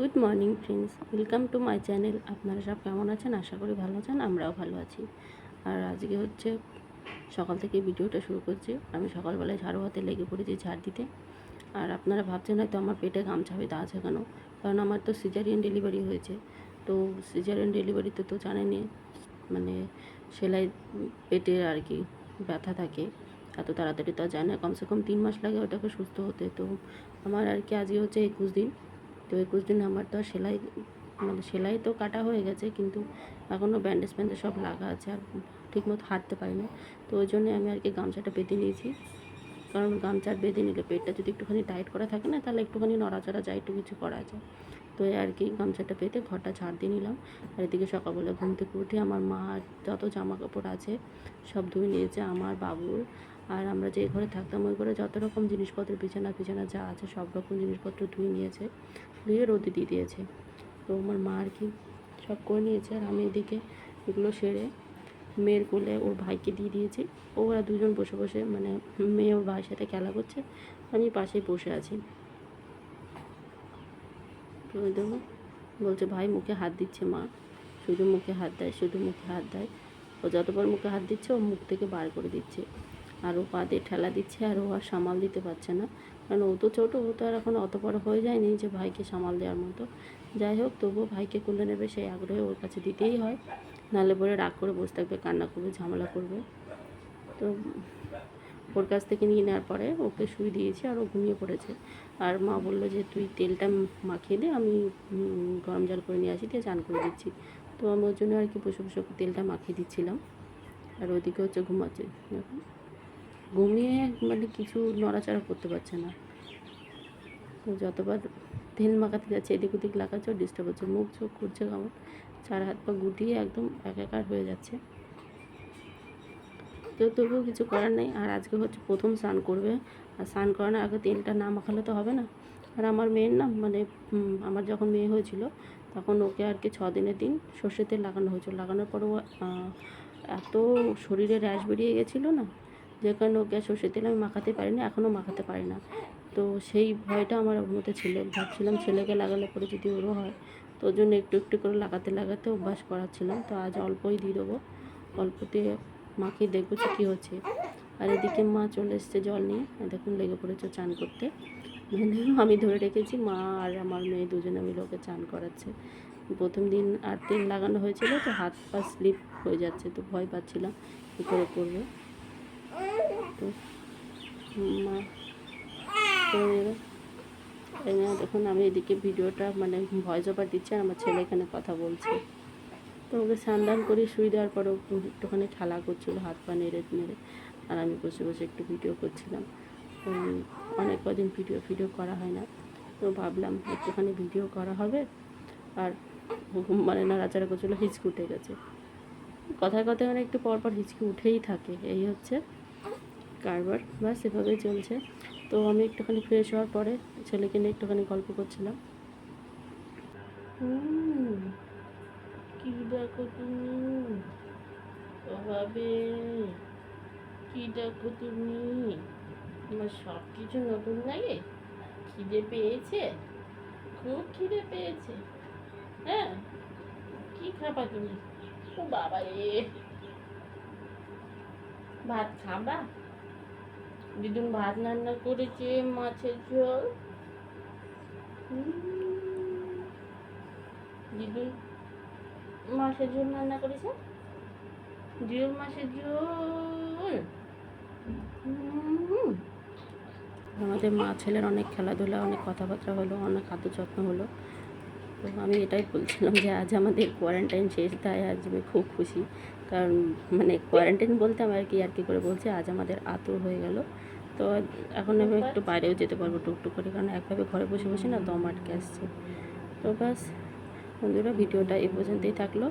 Good morning friends welcome to my channel আপনারা সব কেমন আছেন? আশা করি ভালো আছেন, আমরাও ভালো আছি। আর আজকে হচ্ছে সকাল থেকে ভিডিওটা শুরু করছি। আমি সকালবেলায় ঝাড়ু হাতে লেগে পড়েছি ঝাড় দিতে। আর আপনারা ভাবছেন হয়তো আমার পেটে গামছা বেঁধে আছে কেন? কারণ আমার তো সিজারিয়ান ডেলিভারি হয়েছে। তো সিজারিয়ান ডেলিভারিতে তো জানেনি মানে সেলাই পেটে আর কি ব্যথা থাকে। এত তাড়াতাড়ি তো আর যায় না। কমসে কম তিন মাস লাগে ওটাকে সুস্থ হতে। তো আমার আর কি আজকে হচ্ছে একুশ দিন। তো একুশ দিন আমার তো সেলাই মানে সেলাই তো কাটা হয়ে গেছে, কিন্তু এখনও ব্যান্ডেজ ফ্যান্ডেজ সব লাগা আছে আর ঠিকমতো হাঁটতে পারি না তো ওই জন্যে আমি আর কি গামছাটা বেঁধে নিয়েছি। কারণ গামছা বেঁধে নিলে পেটটা যদি একটুখানি টাইট করা থাকে না, তাহলে একটুখানি নড়াচড়া যায়, একটু কিছু করা যায়। তো আর কি গামছাটা পেতে ঘরটা ঝাড় দিয়ে নিলাম। আর এদিকে সকালবেলা ঘুম থেকে উঠে আমার মা যত জামা কাপড় আছে সব ধুয়ে নিয়েছে, আমার বাবুর। আর আমরা যে ঘরে থাকতাম, ওই ঘরে যত রকম জিনিসপত্র, বিছানা বিছানা যা আছে সব রকম জিনিসপত্র ধুয়ে নিয়েছে। ধুয়ে রোদে দিয়ে দিয়েছে। তো আমার মা আর কি সব করে নিয়েছে আর আমি এদিকে এগুলো সেরে মেয়ের কোলে ওর ভাইকে দিয়ে দিয়েছি। ওরা দুজন বসে বসে মানে মেয়ে ওর ভাইয়ের সাথে খেলা করছে, আমি পাশেই বসে আছি। দেখো, বলছে, ভাই, মুখে হাত দিচ্ছে মা। শুধু মুখে হাত দেয়, শুধু মুখে হাত দেয়। ও যতবার মুখে হাত দিচ্ছে, ও মুখ থেকে বার করে দিচ্ছে। আর ও পা দিয়ে ঠেলা দিচ্ছে, আর ও আর সামাল দিতে পারছে না। কারণ ও তো ছোটো, ও তো আর এখন অত বড় হয়ে যায়নি যে ভাইকে সামাল দেওয়ার মতো। যাই হোক, তবুও ভাইকে কোলে নেবে সেই আগ্রহে ওর কাছে দিতেই হয়। নাহলে পরে রাগ করে বসে থাকবে, কান্না করবে, ঝামেলা করবে। তো ওর কাছ থেকে নিয়ে নেওয়ার পরে ওকে শুই দিয়েছি আর ও ঘুমিয়ে পড়েছে। আর মা বলল যে, তুই তেলটা মাখিয়ে দে, আমি গরম জল করে নিয়ে আসি, দিয়ে চান করে দিচ্ছি। তো আমি ওর জন্য আর কি বসে বসে তেলটা মাখিয়ে দিচ্ছিলাম। আর ওদিকে হচ্ছে ঘুমাচ্ছে। দেখুন ঘুমিয়ে মানে কিছু নড়াচড়া করতে পারছে না। তো যতবার তেল মাখাতে যাচ্ছে, এদিক ওদিক লাগাচ্ছে ডিস্টার্ব হচ্ছে। মুখ চোখ করছে কেমন? চার হাত পা গুটিয়ে একদম একাকার হয়ে যাচ্ছে। তো তবুও কিছু করার নেই। আর আজকে হচ্ছে প্রথম স্নান করবে। আর স্নান করানোর আগে তেলটা না মাখালে তো হবে না। আর আমার মেয়ের না মানে আমার যখন মেয়ে হয়েছিল, তখন ওকে আর কি ছ দিনের দিন সর্ষের তেল লাগানো হয়েছিল। লাগানোর পর ও এত শরীরে র্যাশ বেরিয়ে গেছিল না যে কারণে ওকে সর্ষের তেল আমি মাখাতে পারিনি, এখনও মাখাতে পারি না। তো সেই ভয়টা আমার ওর মধ্যে ছিল। ভাবছিলাম ছেলেকে লাগালে পরে যদি ওরও হয়, তো ওর জন্য একটু একটু করে লাগাতে লাগাতে অভ্যাস করাচ্ছিলাম। তো আজ অল্পই দিয়ে দেবো। অল্পতে মাখিয়ে দেখব যে কী হচ্ছে। আর এদিকে মা চলে এসছে জল নিয়ে। দেখুন, লেগে পড়েছে চান করতে। মানে আমি ধরে রেখেছি, মা আর আমার মেয়ে দুজনে মিলে ওকে চান করাচ্ছে। প্রথম দিন আর তেল লাগানো হয়েছিল, তো হাত পা স্লিপ হয়ে যাচ্ছে, তো ভয় পাচ্ছিলাম কী করে করব। দেখুন আমি এদিকে ভিডিওটা মানে ভয়েস ওভার দিচ্ছি আর আমার ছেলে এখানে কথা বলছে তো ওকে স্নান করে শুয়ে দেওয়ার পরে একটুখানি ঠালা করছিল হাত পা নেড়ে নেড়ে আর আমি বসে বসে একটু ভিডিও করছিলাম অনেক কদিন ভিডিও ভিডিও করা হয় না তো ভাবলাম একটুখানি ভিডিও করা হবে আর মানে নাড়াচাড়া করছিল হিচকি উঠে গেছে কথায় কথায় মানে একটু পর পর হিচকি উঠেই থাকে এই হচ্ছে কারবার বাস এভাবেই চলছে। তো আমি একটুখানি ফ্রেশ হওয়ার পরে ছেলেকে নিয়ে একটুখানি গল্প করছিলাম। কি দেখো তুমি? ভাবে কি দেখো তুমি? তোমার সব কিছু নতুন লাগে? খিদে পেয়েছে? খুব খিদে পেয়েছে। হ্যাঁ? কি খাবা তুমি? ও বাবা রে ভাত খাবা? দিদুন ভাত রান্না করেছে, মাছের ঝোল। দিদুন মাছের ঝোল রান্না করেছে? জিওল মাছের ঝোল? আমাদের মা ছেলের অনেক খেলাধুলা, অনেক কথাবার্তা হলো, অনেক খাদ্য যত্ন হলো। তো আমি এটাই বলছিলাম যে আজ আমাদের কোয়ারেন্টাইন শেষ, তাই আজ আমি খুব খুশি। কারণ মানে কোয়ারেন্টাইন বলতে আমি আর কি আর কি করে বলছি, আজ আমাদের আতুর হয়ে গেল। তো এখন আমি একটু বাইরেও যেতে পারব টুকটুক করে, কারণ একভাবে ঘরে বসে বসে না দম আটকে আসছে। তো ব্যাস, বন্ধুরা, ভিডিওটা এ পর্যন্তই থাকল।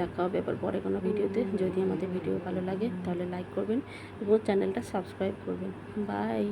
দেখা হবে এবার পরে কোনো ভিডিওতে। যদি আমাদের ভিডিও ভালো লাগে, তাহলে লাইক করবেন এবং চ্যানেলটা সাবস্ক্রাইব করবেন। বাই